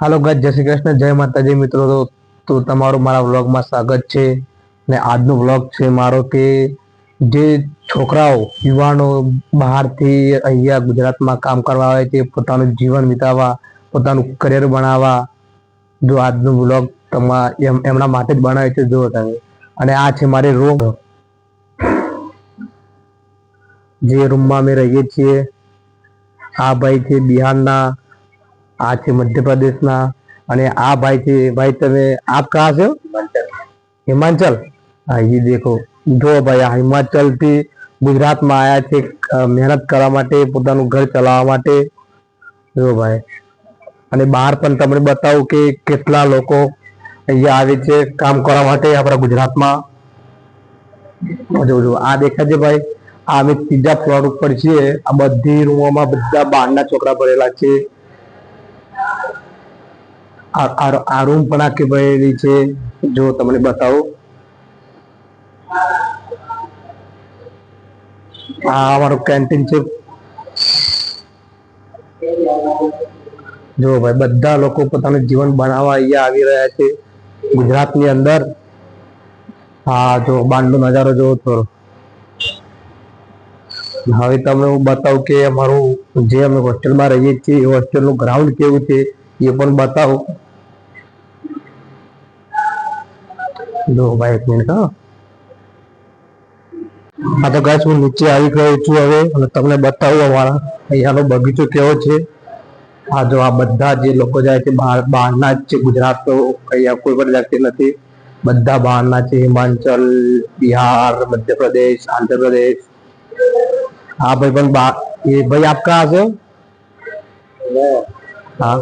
હાલો guys જય શ્રી કૃષ્ણ. જય માતાજી મિત્રો. તો તમારું મારા વ્લોગમાં સ્વાગત છે. ને આજનો વ્લોગ છે મારો કે જે છોકરાઓ, યુવાનો બહારથી અહીંયા ગુજરાતમાં કામ કરવા આવે છે, પોતાનું જીવન વિતાવવા, પોતાનું કરિયર બનાવવા, જો આજનો વ્લોગ તમા એમ એમના માટે જ બનાવે છે, જો તમે. અને આ છે મારી રૂમ જે રૂમમાં અમે રહીએ છીએ. આ ભાઈ છે બિહારના આ છે મધ્યપ્રદેશના અને આ ભાઈ છે ભાઈ તમે આપ કહા છો હિમાચલ હા એ દેખો જો ભાઈ આ હિમાચલથી ગુજરાતમાં આવ્યા છે મહેનત કરવા માટે પોતાનું ઘર ચલાવવા માટે જો ભાઈ અને બહાર પણ તમને બતાવું કે કેટલા લોકો અહીંયા આવે છે કામ કરવા માટે આપણા ગુજરાતમાં જો જો આ દેખાજે ભાઈ આ અમે ત્રીજા ફ્લોર ઉપર છીએ આ બધી રૂમોમાં બધા બહારના છોકરા ભરેલા છે આ પણ આખી ભરેલી છે? જો તમને બતાવું. આ અમારું કેન્ટીન છે. જો ભાઈ બધા લોકો પોતાનું જીવન બનાવવા અહીંયા આવી રહ્યા છે. ગુજરાતની અંદર. હા, જો બાંડનો નજારો જોવો થોડો હવે તમને હું બતાવું કે અમારું જે અમે હોસ્ટેલમાં રહીએ છીએ, એ હોસ્ટેલનું ગ્રાઉન્ડ કેવું છે એ પણ બતાવું. લો ભાઈ એક મિનિટ હા. આ તો ગાઈસ હું નીચે આવી ગયો છું હવે અને તમને બતાવું અમારા. અહીંયાનો બગીચો કેવો છે. આ જો આ બધા જે લોકો જાય છે બહાર બહારના જ છે ગુજરાત તો અહીંયા કોઈ પણ જાતિ નથી. બધા બહારના છે હિમાચલ બિહાર મધ્યપ્રદેશ આંધ્રપ્રદેશ. હા ભાઈ પણ બા એ ભાઈ આપ કહા છે? હા.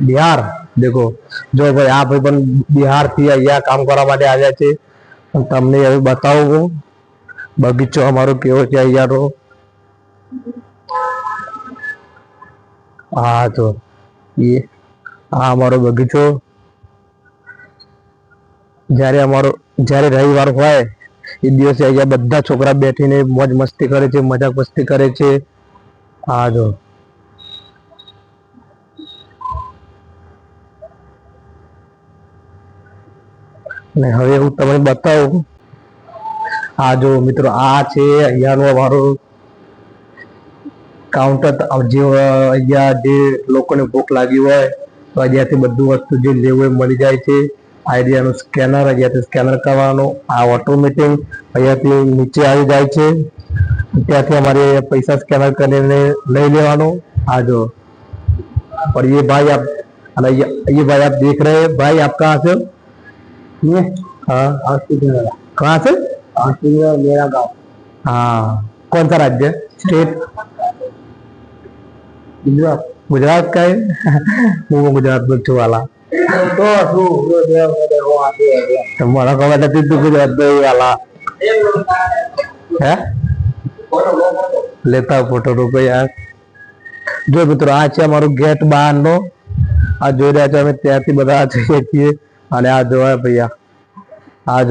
બિહાર? દેખો, જો ભાઈ આ ભાઈ પણ બિહારથી અહીંયા કામ કરવા માટે આવ્યા છે તમને હવે બતાવું બગીચો અમારો કેવો છે અહીંયાનો હા તો, એ, આ અમારો બગીચો. જ્યારે અમારો, જ્યારે રવિવાર હોય, એ દિવસે અહીંયા બધા છોકરા બેઠીને મોજ મસ્તી કરે છે, મજાક મસ્તી કરે છે. હા જો ને હવે હું તમને બતાવું આ જો મિત્રો આ છે અહીંયાનો અમારો કાઉન્ટર જે અહીંયા જે લોકોને ભૂખ લાગી હોય તો અહીંયાથી બધું વસ્તુ જે લેવું હોય મળી જાય છે આઈડિયાનું સ્કેનર અહીંયાથી સ્કેનર કરવાનું આ ઓટોમેટિક અહીંયાથી નીચે આવી જાય છે ત્યાંથી અમારે પૈસા સ્કેનર કરીને લઈ લેવાનું આ જો और ये भाई आप अरे ये, ये भाई आप देख रहे हैं भाई आप कहाँ से हो ये हाँ कहाँ से मेरा गाँव हाँ कौन सा राज्य स्टेट गुजरात गुजरात का है હું ગુજરાત નો છું વાલા તો શું હું આપી તમારા ખબર નથી તું ગુજરાત નો વાલા હે લેતા ફોટો રૂપે યાર જો મિત્રો આ છે અમારું ગેટ બહાર નો આ જોઈ રહ્યા છો અમે ત્યાંથી બધા જઈએ છીએ अरे आज जो है भैया आज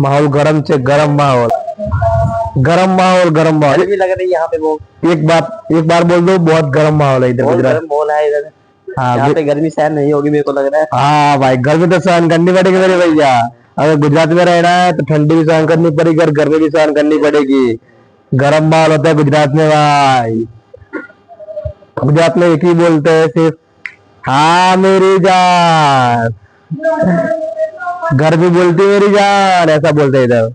माहौल गर्म से गर्म माहौल गरम माहौल गर्म माहौल। भी लग रही है यहाँ पे वो एक बात एक बार बोल दो बहुत गर्म माहौल है इधर गुजरात। माहौल है इधर। हाँ पे गर्मी सहन नहीं होगी मेरे को लग रहा है। हाँ भाई गर्मी तो सहन करनी पड़ेगी मेरे भैया। अगर गुजरात में रहना है तो ठंडी भी सहन करनी पड़ेगी और गर्मी भी सहन करनी पड़ेगी। गर्म माहौल होता है गुजरात में भाई। गुजरात में एक ही बोलते हैं सिर्फ़ हाँ मेरी जान घर भी बोलती है मेरी जान ऐसा बोलते हैं इधर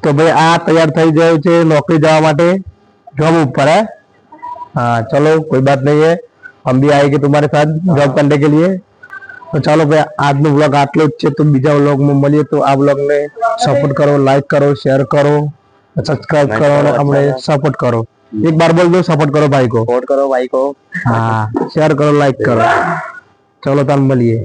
तो भाई आ तैयार થઈ ગયો છે નોકરી જવા માટે जॉब ऊपर है हाँ चलो कोई बात नहीं है हम भी आएंगे तुम्हारे साथ जॉब करने के लिए તો ચાલો ભાઈ આજનો વ્લોગ આટલો જ છે તો બીજા વ્લોગમાં મળીએ તો આ વ્લોગને સપોર્ટ કરો લાઈક કરો શેર કરો સબસ્ક્રાઇબ કરો અને અમને સપોર્ટ કરો. એક બાર બોલ દો સપોર્ટ કરો ભાઈ કો. સપોર્ટ કરો ભાઈ કો. હા શેર કરો લાઈક કરો. ચલો તાન મળીએ.